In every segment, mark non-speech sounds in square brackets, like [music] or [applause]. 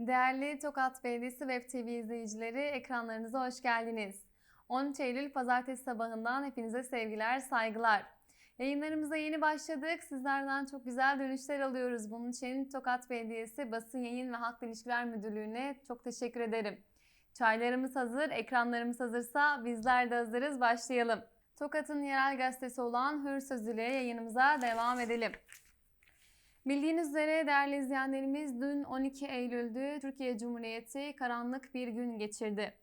Değerli Tokat Belediyesi Web TV izleyicileri, ekranlarınıza hoş geldiniz. 13 Eylül Pazartesi sabahından hepinize sevgiler, saygılar. Yayınlarımıza yeni başladık. Sizlerden çok güzel dönüşler alıyoruz. Bunun için Tokat Belediyesi Basın Yayın ve Halk İlişkiler Müdürlüğü'ne çok teşekkür ederim. Çaylarımız hazır, ekranlarımız hazırsa bizler de hazırız. Başlayalım. Tokat'ın yerel gazetesi olan Hür Söz ile yayınımıza devam edelim. Bildiğiniz üzere değerli izleyenlerimiz dün 12 Eylül'dü Türkiye Cumhuriyeti karanlık bir gün geçirdi.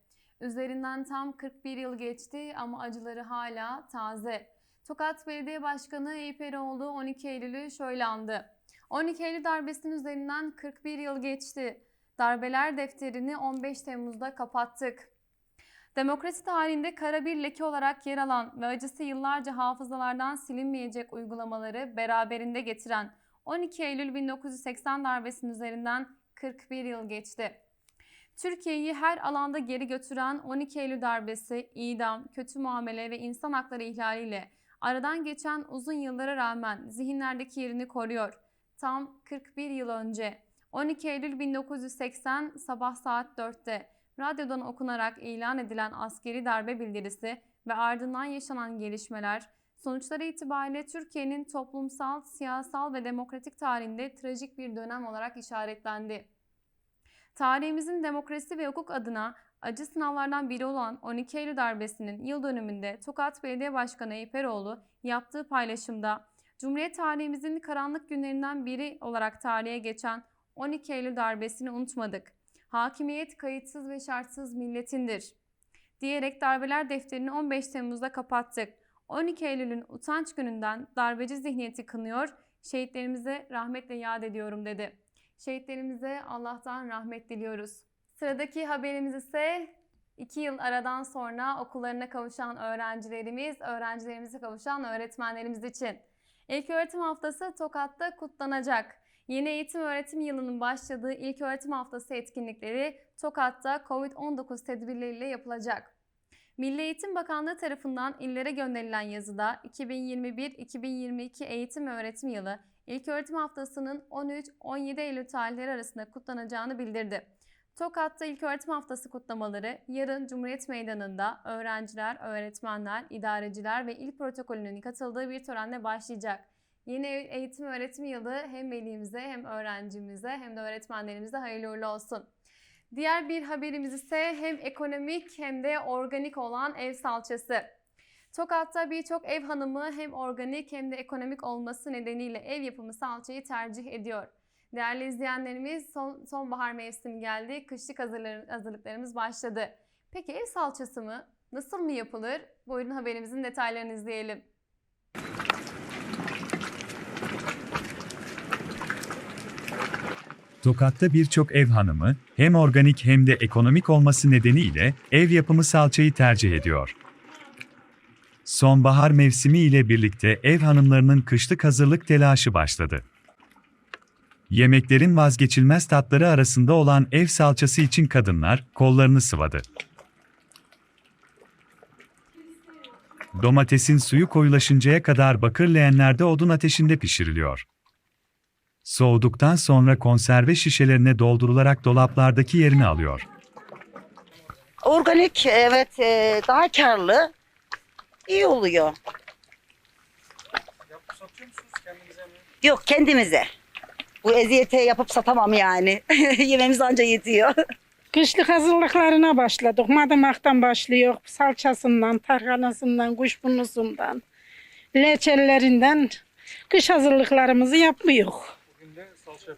Üzerinden tam 41 yıl geçti ama acıları hala taze. Tokat Belediye Başkanı Eyüp Eroğlu 12 Eylül'ü şöyle andı. 12 Eylül darbesinin üzerinden 41 yıl geçti. Darbeler defterini 15 Temmuz'da kapattık. Demokrasi tarihinde kara bir leke olarak yer alan ve acısı yıllarca hafızalardan silinmeyecek uygulamaları beraberinde getiren 12 Eylül 1980 darbesinin üzerinden 41 yıl geçti. Türkiye'yi her alanda geri götüren 12 Eylül darbesi, idam, kötü muamele ve insan hakları ihlaliyle aradan geçen uzun yıllara rağmen zihinlerdeki yerini koruyor. Tam 41 yıl önce 12 Eylül 1980 sabah saat 4'te radyodan okunarak ilan edilen askeri darbe bildirisi ve ardından yaşanan gelişmeler sonuçları itibariyle Türkiye'nin toplumsal, siyasal ve demokratik tarihinde trajik bir dönem olarak işaretlendi. Tarihimizin demokrasi ve hukuk adına acı sınavlardan biri olan 12 Eylül darbesinin yıl dönümünde Tokat Belediye Başkanı Eyüp Eroğlu yaptığı paylaşımda Cumhuriyet tarihimizin karanlık günlerinden biri olarak tarihe geçen 12 Eylül darbesini unutmadık. Hakimiyet kayıtsız ve şartsız milletindir. Diyerek darbeler defterini 15 Temmuz'da kapattık. 12 Eylül'ün utanç gününden darbeci zihniyeti kınıyor, şehitlerimize rahmetle yad ediyorum dedi. Şehitlerimize Allah'tan rahmet diliyoruz. Sıradaki haberimiz ise 2 yıl aradan sonra okullarına kavuşan öğrencilerimiz, öğrencilerimize kavuşan öğretmenlerimiz için. İlk öğretim haftası Tokat'ta kutlanacak. Yeni eğitim öğretim yılının başladığı ilk öğretim haftası etkinlikleri Tokat'ta COVID-19 tedbirleriyle yapılacak. Milli Eğitim Bakanlığı tarafından illere gönderilen yazıda 2021-2022 eğitim öğretim yılı ilk öğretim haftasının 13-17 Eylül tarihleri arasında kutlanacağını bildirdi. Tokat'ta ilk öğretim haftası kutlamaları yarın Cumhuriyet Meydanı'nda öğrenciler, öğretmenler, idareciler ve il protokolünün katıldığı bir törenle başlayacak. Yeni eğitim öğretim yılı hem velimize hem öğrencimize hem de öğretmenlerimize hayırlı uğurlu olsun. Diğer bir haberimiz ise hem ekonomik hem de organik olan ev salçası. Tokat'ta birçok ev hanımı hem organik hem de ekonomik olması nedeniyle ev yapımı salçayı tercih ediyor. Değerli izleyenlerimiz son, sonbahar mevsimi geldi. Kışlık hazırlıklarımız başladı. Peki ev salçası mı? Nasıl mı yapılır? Buyurun haberimizin detaylarını izleyelim. Tokat'ta birçok ev hanımı hem organik hem de ekonomik olması nedeniyle ev yapımı salçayı tercih ediyor. Sonbahar mevsimi ile birlikte ev hanımlarının kışlık hazırlık telaşı başladı. Yemeklerin vazgeçilmez tatları arasında olan ev salçası için kadınlar kollarını sıvadı. Domatesin suyu koyulaşıncaya kadar bakır leğenlerde odun ateşinde pişiriliyor. Soğuduktan sonra konserve şişelerine doldurularak dolaplardaki yerini alıyor. Organik evet e, daha karlı. iyi oluyor. Yapıp satıyor musunuz kendinize mi? Yok kendimize. Bu eziyete yapıp satamam yani. [laughs] Yememiz anca yetiyor. Kışlık hazırlıklarına başladık. Madımaktan başlıyor. Salçasından, tarhanasından, kuşburnusundan, leçellerinden kış hazırlıklarımızı yapmıyor.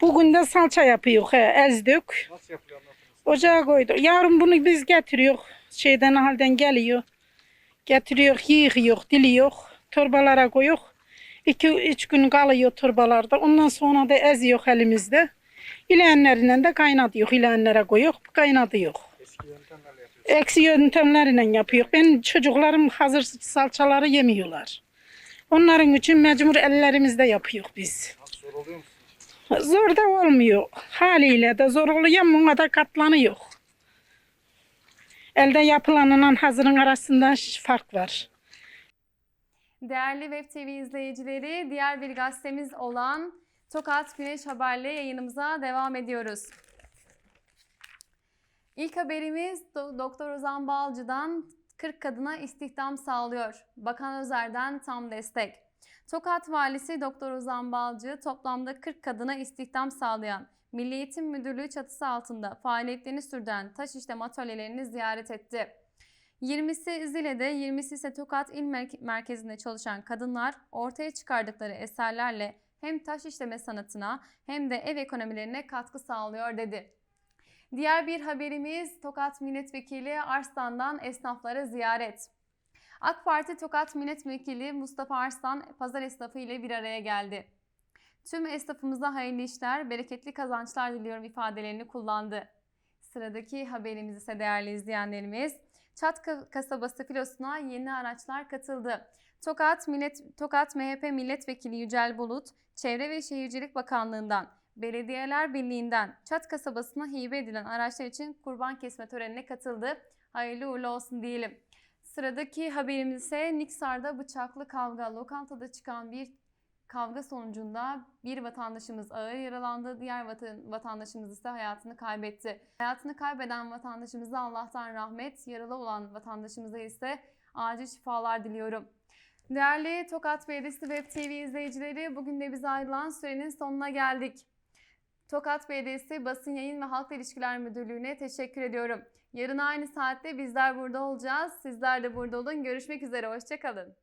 Bugün de salça yapıyor. He, ezdik. Nasıl yapılıyor. Ocağa koyduk. Yarın bunu biz getiriyor. Şeyden halden geliyor. Getiriyor, yıkıyor, diliyor. Torbalara koyuyor. İki, üç gün kalıyor torbalarda. Ondan sonra da eziyor elimizde. İleyenlerinden de kaynatıyor. İleyenlere koyuyor, kaynatıyor. Eski yöntemlerle. Eksi yöntemleriyle yapıyor. Ben çocuklarım hazır salçaları yemiyorlar. Onların için mecbur ellerimizde yapıyor biz. Nasıl zor oluyor mu? Zor da olmuyor. Haliyle de zor oluyor ona da katlanıyor. Elde yapılanla hazırın arasında fark var. Değerli Web TV izleyicileri, diğer bir gazetemiz olan Tokat Güneş Haber'le yayınımıza devam ediyoruz. İlk haberimiz Do- Doktor Ozan Balcı'dan 40 kadına istihdam sağlıyor. Bakan Özer'den tam destek. Tokat Valisi Doktor Ozan Balcı toplamda 40 kadına istihdam sağlayan Milli Eğitim Müdürlüğü çatısı altında faaliyetlerini sürdüren taş işlem atölyelerini ziyaret etti. 20'si Zile'de, 20'si ise Tokat İl Merke- Merkezi'nde çalışan kadınlar ortaya çıkardıkları eserlerle hem taş işleme sanatına hem de ev ekonomilerine katkı sağlıyor dedi. Diğer bir haberimiz Tokat Milletvekili Arslan'dan esnaflara ziyaret. AK Parti Tokat Milletvekili Mustafa Arslan pazar esnafı ile bir araya geldi. Tüm esnafımıza hayırlı işler, bereketli kazançlar diliyorum ifadelerini kullandı. Sıradaki haberimiz ise değerli izleyenlerimiz, Çat Ka- kasabası filosuna yeni araçlar katıldı. Tokat Millet Tokat MHP Milletvekili Yücel Bulut, Çevre ve Şehircilik Bakanlığı'ndan, Belediyeler Birliği'nden Çat kasabasına hibe edilen araçlar için kurban kesme törenine katıldı. Hayırlı uğurlu olsun diyelim. Sıradaki haberimiz ise Niksar'da bıçaklı kavga. Lokantada çıkan bir kavga sonucunda bir vatandaşımız ağır yaralandı. Diğer vatan- vatandaşımız ise hayatını kaybetti. Hayatını kaybeden vatandaşımıza Allah'tan rahmet, yaralı olan vatandaşımıza ise acil şifalar diliyorum. Değerli Tokat Belediyesi Web TV izleyicileri, bugün de bize ayrılan sürenin sonuna geldik. Tokat Belediyesi Basın Yayın ve Halkla İlişkiler Müdürlüğü'ne teşekkür ediyorum. Yarın aynı saatte bizler burada olacağız. Sizler de burada olun. Görüşmek üzere. Hoşçakalın.